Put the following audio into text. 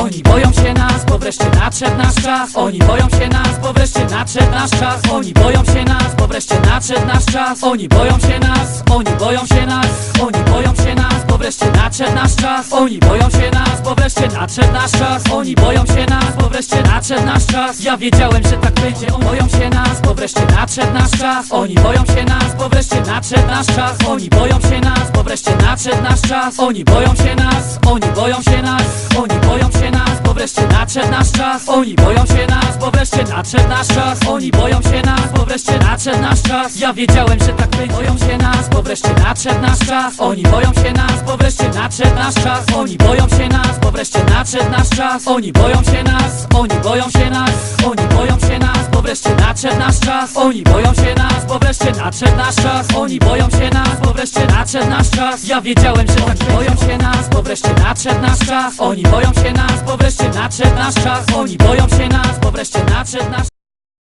Oni boją się nas, bo wreszcie nadszedł nasz czas Oni boją się nas, bo wreszcie nadszedł nasz czas Oni boją się nas, bo wreszcie nadszedł nasz czas Oni boją się nas, oni boją się nas Oni boją się nas, bo wreszcie nadszedł nasz czas Oni boją się nas, bo wreszcie nadszedł nasz czas Oni boją się nas, bo wreszcie nadszedł nasz czas Ja wiedziałem, że tak będzie Oni boją się nas, bo wreszcie nadszedł nasz czas Oni boją się nas, bo wreszcie nadszedł nasz czas Oni boją się nas, bo wreszcie nadszedł nasz czas Oni boją się nas, oni wreszcie nadszedł nasz czas Oni boją się nas, bo wreszcie nadszedł nasz czas Oni boją się nas, bo wreszcie nadszedł nasz czas Ja wiedziałem, że tak będzie Boją się nas, bo wreszcie nadszedł nasz czas Oni boją się nas, bo wreszcie nadszedł nasz czas Oni boją się nas, bo wreszcie nadszedł nasz czas Oni boją się nas, oni boją się nas Oni boją się nas, bo wreszcie nadszedł nasz czas Oni boją się nas, bo wreszcie nadszedł nasz czas Oni boją się nas, bo wreszcie nadszedł nasz czas Ja wiedziałem, że tak boją się nas, bo wreszcie nadszedł nasz czas Oni boją się nas, bo wreszcie nadszedł nasz czas Oni boją się nas, bo wreszcie nadszedł nasz